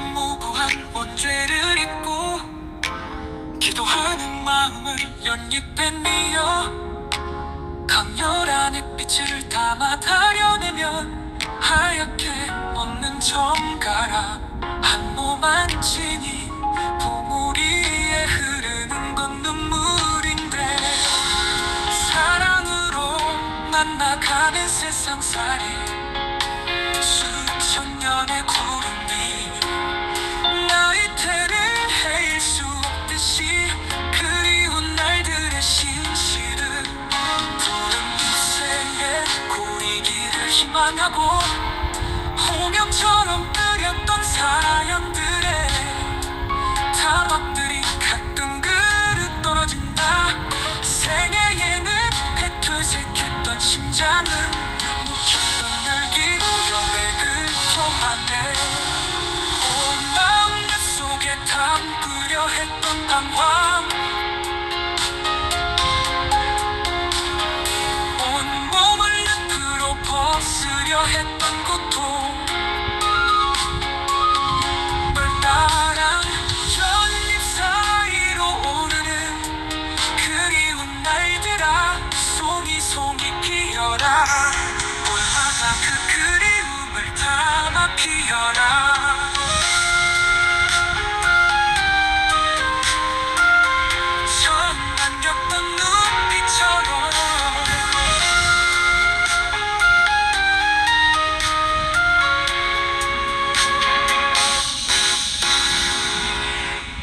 참 무고한 옷죄를 잊고 기도하는 마음을 연잎에 미어 강렬한 햇빛을 담아 다려내면 하얗게 먹는 정가라 한 모만 지니 보물 위에 흐르는 건 눈물인데 사랑으로 만나가는 세상살이 고이기를 희망하고 홍영처럼 느렸던 사연들의 타박들이 가끔 그릇 떨어진다. 생애에는 배틀색했던 심장은 묵혔던 열기 여백을 통하네. 온 마음 속에 담그려 했던 방황 고려했던 것도